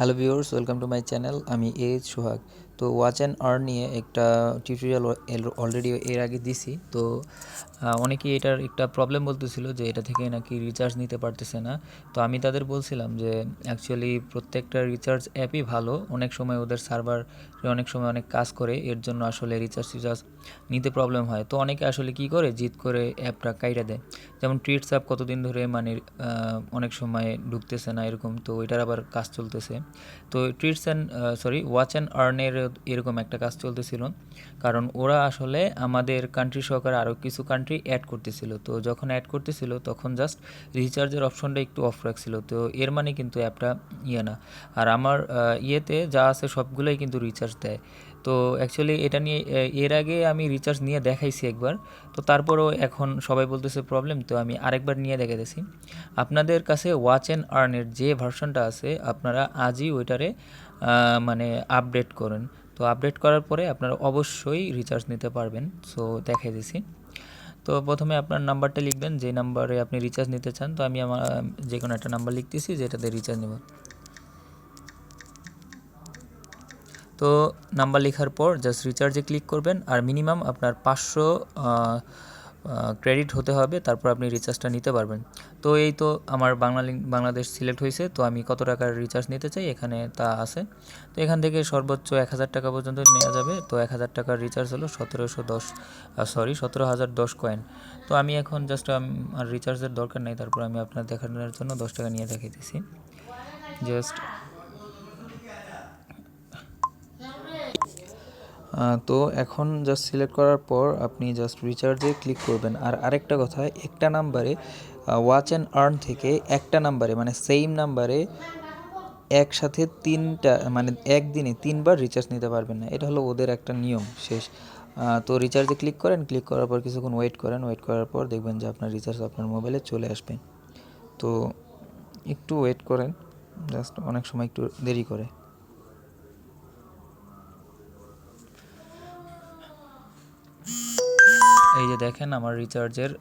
Hello viewers welcome to my channel আমি এ সোহাগ। তো ওয়াচ অ্যান্ড আর্ন নিয়ে একটা টিউটোরিয়াল অলরেডি এর আগে দিছি। তো অনেকেই এটার একটা প্রবলেম বলতেছিল যে এটা থেকে নাকি রিচার্জ নিতে পারতেছে না। তো আমি তাদের বলছিলাম যে অ্যাকচুয়ালি প্রত্যেকটা রিচার্জ অ্যাপই ভালো। অনেক সময় ওদের সার্ভার অনেক সময় অনেক কাজ করে, এর জন্য আসলে রিচার্জ টিচার্জ নিতে প্রবলেম হয়। তো অনেকে আসলে কি করে, জিদ করে অ্যাপটা কাইটা দেয়। যেমন ট্রিটস অ্যাপ কতদিন ধরে মানে অনেক সময় ঢুকতেছে না এরকম, তো এটার আবার কাজ চলতেছে। তো treats and sorry watch and আর্নের এরকম একটা কাজ চলতেছিল। কারণ ওরা আসলে আমাদের কান্ট্রি সহকারে আরও কিছু কান্ট্রি অ্যাড করতেছিল। তো যখন অ্যাড করতেছিল, তখন জাস্ট রিচার্জের অপশনটা একটু অফ রাখছিল। তো এর মানে কিন্তু অ্যাপটা ইয়ে না। আর আমার ইয়েতে যা আছে সবগুলোই কিন্তু রিচার্জ দেয়। তো অ্যাকচুয়ালি এটা নিয়ে এর আগে আমি রিচার্জ নিয়ে দেখাইছি একবার। তো তারপরও এখন সবাই বলতেছে প্রবলেম তো আমি আরেকবার নিয়ে দেখাইতেছি। আপনাদের কাছে ওয়াচ অ্যান্ড আর্নের যে ভার্সনটা আছে, আপনারা আজই ওইটারে মানে আপডেট করুন। তো আপডেট করার পরে আপনারা অবশ্যই রিচার্জ নিতে পারবেন। সো দেখাই দিছি। তো প্রথমে আপনার নাম্বারটা লিখবেন, যে নাম্বারে আপনি রিচার্জ নিতে চান, তো আমি আমার যে কোনো একটা নাম্বার লিখতেছি, যেটাতে রিচার্জ নেব। তো নাম্বার লেখার পর জাস্ট রিচার্জে ক্লিক করবেন, আর মিনিমাম আপনার পাঁচশো ক্রেডিট হতে হবে, তারপর আপনি রিচার্জটা নিতে পারবেন। তো এই তো আমার বাংলালিং বাংলাদেশ সিলেক্ট হয়েছে, তো আমি কত টাকার রিচার্জ নিতে চাই এখানে তা আছে। তো এখান থেকে সর্বোচ্চ এক হাজার টাকা পর্যন্ত নেওয়া যাবে, তো এক হাজার টাকার রিচার্জ হলো সতেরোশো দশ সরি সতেরো হাজার দশ কয়েন তো আমি এখন জাস্ট আর রিচার্জের দরকার নেই, তারপর আমি আপনার দেখানোর জন্য দশ টাকা নিয়ে দেখাইতেছি। জাস্ট তো এখন জাস্ট সিলেক্ট করার পর আপনি জাস্ট রিচার্জে ক্লিক করবেন। আর আরেকটা কথা, একটা নাম্বারে ওয়াচ অ্যান্ড আর্ন থেকে একটা নাম্বারে মানে সেম নাম্বারে একসাথে তিনটা মানে একদিনে তিনবার রিচার্জ নিতে পারবেন না। এটা হলো ওদের একটা নিয়ম শেষ। তো রিচার্জে ক্লিক করেন ক্লিক করার পর কিছুক্ষণ ওয়েট করেন। ওয়েট করার পর দেখবেন যে আপনার রিচার্জ আপনার মোবাইলে চলে আসবে। তো একটু ওয়েট করেন জাস্ট অনেক সময় একটু দেরি করে। এই যে দেখেন আমার রিচার্জের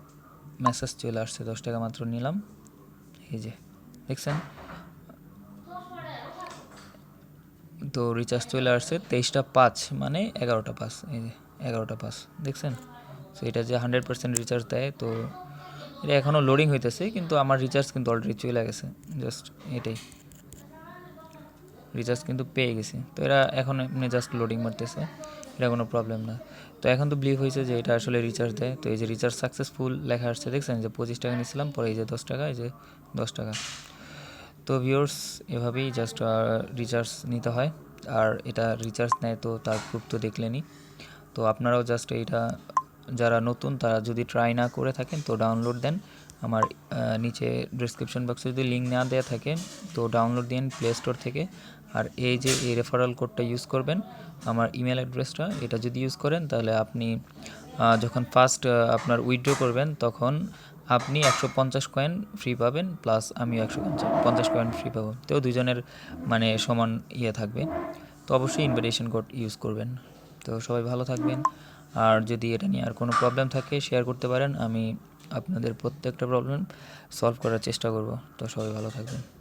মেসেজ চলে আসছে, দশ টাকা মাত্র নিলাম। এই যে, দেখছেন? তো রিচার্জ চলে আসছে তেইশটা পাঁচ মানে এগারোটা পাঁচ, এই যে এগারোটা পাঁচ, দেখছেন? তো এটা যে হান্ড্রেড পার্সেন্ট রিচার্জ দেয়, তো এটা এখনও লোডিং হইতেছে, কিন্তু আমার রিচার্জ কিন্তু অলরেডি চলে গেছে জাস্ট এটাই। রিচার্জ কিন্তু পেয়ে গেছি, তো এরা এখন এমনি জাস্ট লোডিং মারতেছে। এটা কোনো প্রবলেম না। তো এখন তো বিলিভ হয়েছে যে এটা আসলে রিচার্জ দেয়। তো এই যে রিচার্জ সাকসেসফুল লেখা আসছে, দেখছেন? যে পঁচিশ টাকা নিয়েছিলাম, পরে এই যে দশ টাকা, এই যে দশ টাকা। তো ভিওর্স এভাবেই জাস্ট রিচার্জ নিতে হয়। আর এটা রিচার্জ নেয় তো তার প্রুফ তো দেখলেনই। তো আপনারাও জাস্ট এইটা, যারা নতুন, তারা যদি ট্রাই না করে থাকেন, তো ডাউনলোড দেন। আমার নিচে ডিসক্রিপশন বক্সে যদি লিঙ্ক না দেওয়া থাকে, তো ডাউনলোড দিন প্লে স্টোর থেকে। আর এই যে এই রেফারাল কোডটা ইউজ করবেন, আমার ইমেল অ্যাড্রেসটা এটা যদি ইউজ করেন, তাহলে আপনি যখন ফার্স্ট আপনার উইথড্র করবেন, তখন আপনি একশো পঞ্চাশ কয়েন ফ্রি পাবেন প্লাস আমিও একশো পঞ্চাশ কয়েন ফ্রি পাবো। তো দুজনের মানে সমান ইয়ে থাকবে। তো অবশ্যই ইনভিটেশন কোড ইউজ করবেন। তো সবাই ভালো থাকবেন। আর যদি এটা নিয়ে আর কোনো প্রবলেম থাকে শেয়ার করতে পারেন, আমি আপনাদের প্রত্যেকটা প্রবলেম সলভ করার চেষ্টা করব। তো সবাই ভালো থাকবেন।